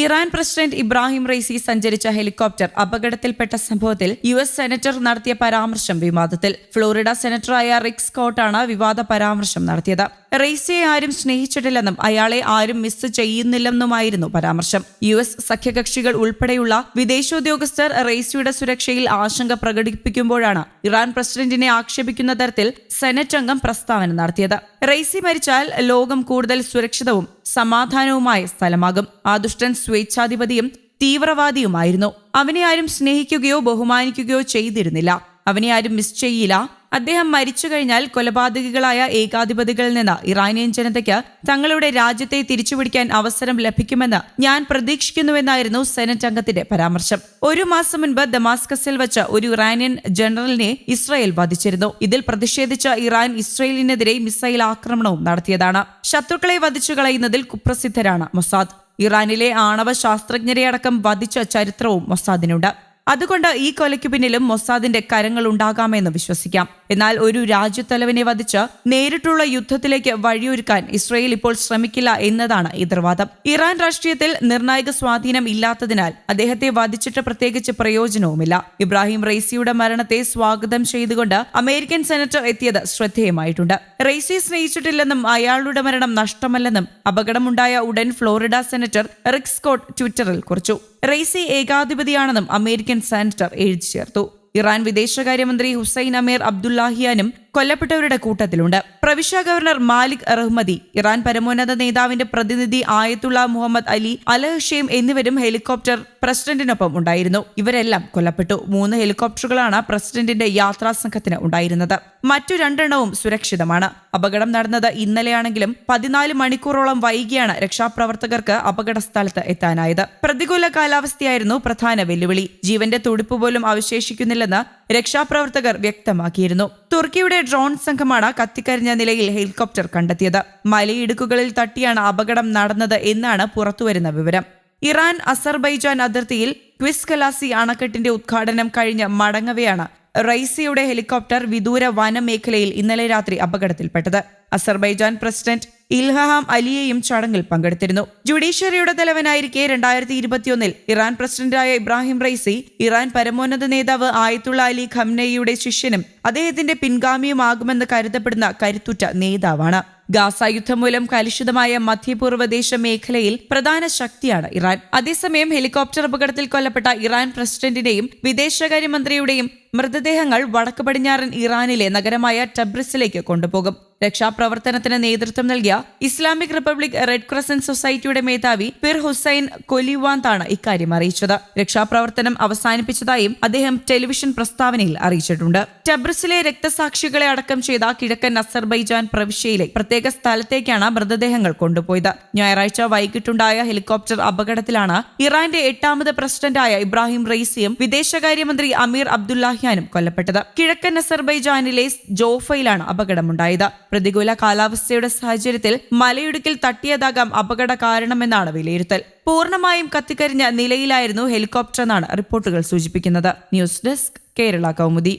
Iran president Ebrahim Raisi സഞ്ചരിച്ച helicopter അപകടത്തിൽപ്പെട്ട സംഭവത്തിൽ യു എസ് സെനറ്റർ നടത്തിയ പരാമർശം വിവാദത്തിൽ. ഫ്ലോറിഡ സെനറ്ററായ റിക് സ്കോട്ടാണ് വിവാദ പരാമർശം നടത്തിയത്. റെയ്സിയെ ആരും സ്നേഹിച്ചിട്ടില്ലെന്നും അയാളെ ആരും മിസ് ചെയ്യുന്നില്ലെന്നുമായിരുന്നു പരാമർശം. യു എസ് സഖ്യകക്ഷികൾ ഉൾപ്പെടെയുള്ള വിദേശോദ്യോഗസ്ഥർ റെയ്സിയുടെ സുരക്ഷയിൽ ആശങ്ക പ്രകടിപ്പിക്കുമ്പോഴാണ് ഇറാൻ പ്രസിഡന്റിനെ ആക്ഷേപിക്കുന്ന തരത്തിൽ സെനറ്റ് അംഗം പ്രസ്താവന നടത്തിയത്. റെയ്സി മരിച്ചാൽ ലോകം കൂടുതൽ സുരക്ഷിതവും സമാധാനവുമായ സ്ഥലമാകും. ആ ദുഷ്ടൻ സ്വേച്ഛാധിപതിയും തീവ്രവാദിയുമായിരുന്നു. അവനെ ആരും സ്നേഹിക്കുകയോ ബഹുമാനിക്കുകയോ ചെയ്തിരുന്നില്ല. അവനെ ആരും മിസ് ചെയ്യില്ല. അദ്ദേഹം മരിച്ചു കഴിഞ്ഞാൽ കൊലപാതകികളായ ഏകാധിപതികളിൽ നിന്ന് ഇറാനിയൻ ജനതയ്ക്ക് തങ്ങളുടെ രാജ്യത്തെ തിരിച്ചുപിടിക്കാൻ അവസരം ലഭിക്കുമെന്ന് ഞാൻ പ്രതീക്ഷിക്കുന്നുവെന്നായിരുന്നു സെനറ്റ് അംഗത്തിന്റെ പരാമർശം. ഒരു മാസം മുൻപ് ദമാസ്കസിൽ വെച്ച് ഒരു ഇറാനിയൻ ജനറലിനെ ഇസ്രായേൽ വധിച്ചിരുന്നു. ഇതിൽ പ്രതിഷേധിച്ച ഇറാൻ ഇസ്രായേലിനെതിരെ മിസൈൽ ആക്രമണവും നടത്തിയതാണ്. ശത്രുക്കളെ വധിച്ചു കളയുന്നതിൽ കുപ്രസിദ്ധരാണ് മൊസാദ്. ഇറാനിലെ ആണവ ശാസ്ത്രജ്ഞരെ അടക്കം വധിച്ച ചരിത്രവും മൊസാദിനുണ്ട്. അതുകൊണ്ട് ഈ കൊലയ്ക്കു പിന്നിലും മൊസാദിന്റെ കരങ്ങൾ ഉണ്ടാകാമെന്ന് വിശ്വസിക്കാം. എന്നാൽ ഒരു രാജ്യത്തലവനെ വധിച്ച് നേരിട്ടുള്ള യുദ്ധത്തിലേക്ക് വഴിയൊരുക്കാൻ ഇസ്രയേൽ ഇപ്പോൾ ശ്രമിക്കില്ല എന്നതാണ് എതിർവാദം. ഇറാൻ രാഷ്ട്രീയത്തിൽ നിർണായക സ്വാധീനം ഇല്ലാത്തതിനാൽ അദ്ദേഹത്തെ വധിച്ചിട്ട് പ്രത്യേകിച്ച് പ്രയോജനവുമില്ല. ഇബ്രാഹിം റെയ്സിയുടെ മരണത്തെ സ്വാഗതം ചെയ്തുകൊണ്ട് അമേരിക്കൻ സെനറ്റർ എത്തിയത് ശ്രദ്ധേയമായിട്ടുണ്ട്. റെയ്സി സ്നേഹിച്ചിട്ടില്ലെന്നും അയാളുടെ മരണം നഷ്ടമല്ലെന്നും അപകടമുണ്ടായ ഉടൻ ഫ്ലോറിഡ സെനറ്റർ റിക് സ്കോട്ട് ട്വിറ്ററിൽ കുറിച്ചു. റെയ്സി ഏകാധിപതിയാണെന്നും അമേരിക്കൻ സെനറ്റർ എഴുതി ചേർത്തു ഇറാൻ വിദേശകാര്യമന്ത്രി ഹുസൈൻ അമീർ അബ്ദുല്ലാഹിയാനും കൊല്ലപ്പെട്ടവരുടെ കൂട്ടത്തിലുണ്ട്. പ്രവിശ്യ ഗവർണർ മാലിക് റഹ്മദി ഇറാൻ പരമോന്നത നേതാവിന്റെ പ്രതിനിധി ആയത്തുള്ള മുഹമ്മദ് അലി അലഹഷേം എന്നിവരും ഹെലികോപ്റ്റർ പ്രസിഡന്റിനൊപ്പം ഉണ്ടായിരുന്നു. ഇവരെല്ലാം കൊല്ലപ്പെട്ടു. മൂന്ന് ഹെലികോപ്റ്ററുകളാണ് പ്രസിഡന്റിന്റെ യാത്രാ സംഘത്തിന് ഉണ്ടായിരുന്നത്. മറ്റു രണ്ടെണ്ണവും സുരക്ഷിതമാണ്. അപകടം നടന്നത് ഇന്നലെയാണെങ്കിലും പതിനാല് മണിക്കൂറോളം വൈകിയാണ് രക്ഷാപ്രവർത്തകർക്ക് അപകട സ്ഥലത്ത് എത്താനായത്. പ്രതികൂല കാലാവസ്ഥയായിരുന്നു പ്രധാന വെല്ലുവിളി. ജീവന്റെ തുടിപ്പ് പോലും അവശേഷിക്കുന്നില്ലെന്ന് രക്ഷാപ്രവർത്തകർ വ്യക്തമാക്കിയിരുന്നു. തുർക്കിയുടെ ഡ്രോൺ സംഘമാണ് കത്തിക്കരിഞ്ഞ നിലയിൽ ഹെലികോപ്റ്റർ കണ്ടെത്തിയത്. മലയിടുക്കുകളിൽ തട്ടിയാണ് അപകടം നടന്നത് എന്നാണ് പുറത്തുവരുന്ന വിവരം. ഇറാൻ അസർബൈജാൻ അതിർത്തിയിൽ ക്വിസ് കലാസി അണക്കെട്ടിന്റെ ഉദ്ഘാടനം കഴിഞ്ഞ് മടങ്ങവെയാണ് റൈസിയുടെ ഹെലികോപ്റ്റർ വിദൂര വനമേഖലയിൽ ഇന്നലെ രാത്രി അപകടത്തിൽപ്പെട്ടത്. അസർബൈജാൻ പ്രസിഡന്റ് ഇൽഹാം അലിയെയും ചടങ്ങിൽ പങ്കെടുത്തിരുന്നു. ജുഡീഷ്യറിയുടെ തലവനായിരിക്കെ രണ്ടായിരത്തി ഇരുപത്തിയൊന്നിൽ ഇറാൻ പ്രസിഡന്റായ ഇബ്രാഹിം റൈസി ഇറാൻ പരമോന്നത നേതാവ് ആയത്തുള്ള അലി ഖംനയുടെ ശിഷ്യനും അദ്ദേഹത്തിന്റെ പിൻഗാമിയുമാകുമെന്ന് കരുതപ്പെടുന്ന കരുത്തുറ്റ നേതാവാണ്. ഗാസ യുദ്ധം മൂലം കലുഷിതമായ മധ്യപൂർവദേശ മേഖലയിൽ പ്രധാന ശക്തിയാണ് ഇറാൻ. അതേസമയം ഹെലികോപ്റ്റർ അപകടത്തിൽ കൊല്ലപ്പെട്ട ഇറാൻ പ്രസിഡന്റിന്റെയും വിദേശകാര്യമന്ത്രിയുടെയും മൃതദേഹങ്ങൾ വടക്ക് പടിഞ്ഞാറൻ ഇറാനിലെ നഗരമായ ടബ്രിസിലേക്ക് കൊണ്ടുപോകും. രക്ഷാപ്രവർത്തനത്തിന് നേതൃത്വം നൽകിയ ഇസ്ലാമിക് റിപ്പബ്ലിക് റെഡ് ക്രസന്റ് സൊസൈറ്റിയുടെ മേധാവി പിർ ഹുസൈൻ കൊലിവാന്താണ് ഇക്കാര്യം അറിയിച്ചത്. രക്ഷാപ്രവർത്തനം അവസാനിപ്പിച്ചതായും അദ്ദേഹം ടെലിവിഷൻ പ്രസ്താവനയിൽ അറിയിച്ചിട്ടുണ്ട്. ടബ്രിസിലെ രക്തസാക്ഷികളെ അടക്കം ചെയ്ത കിഴക്കൻ അസർബൈജാൻ പ്രവിശ്യയിലെ പ്രത്യേക സ്ഥലത്തേക്കാണ് മൃതദേഹങ്ങൾ കൊണ്ടുപോയത്. ഞായറാഴ്ച വൈകിട്ടുണ്ടായ ഹെലികോപ്റ്റർ അപകടത്തിലാണ് ഇറാന്റെ എട്ടാമത് പ്രസിഡന്റായ ഇബ്രാഹിം റെയ്സിയും വിദേശകാര്യമന്ത്രി അമീർ അബ്ദുല്ലാഹിയാനും കൊല്ലപ്പെട്ടത്. കിഴക്കൻ അസർബൈജാനിലെ ജോഫയിലാണ് അപകടമുണ്ടായത്. പ്രതികൂല കാലാവസ്ഥയുടെ സാഹചര്യത്തിൽ മലയിടുക്കിൽ തട്ടിയതാകാം അപകട കാരണമെന്നാണ് വിലയിരുത്തൽ. പൂർണമായും കത്തിക്കരിഞ്ഞ നിലയിലായിരുന്നു ഹെലികോപ്റ്റർ എന്നാണ് റിപ്പോർട്ടുകൾ സൂചിപ്പിക്കുന്നത്. News desk Kerala Kaumudi.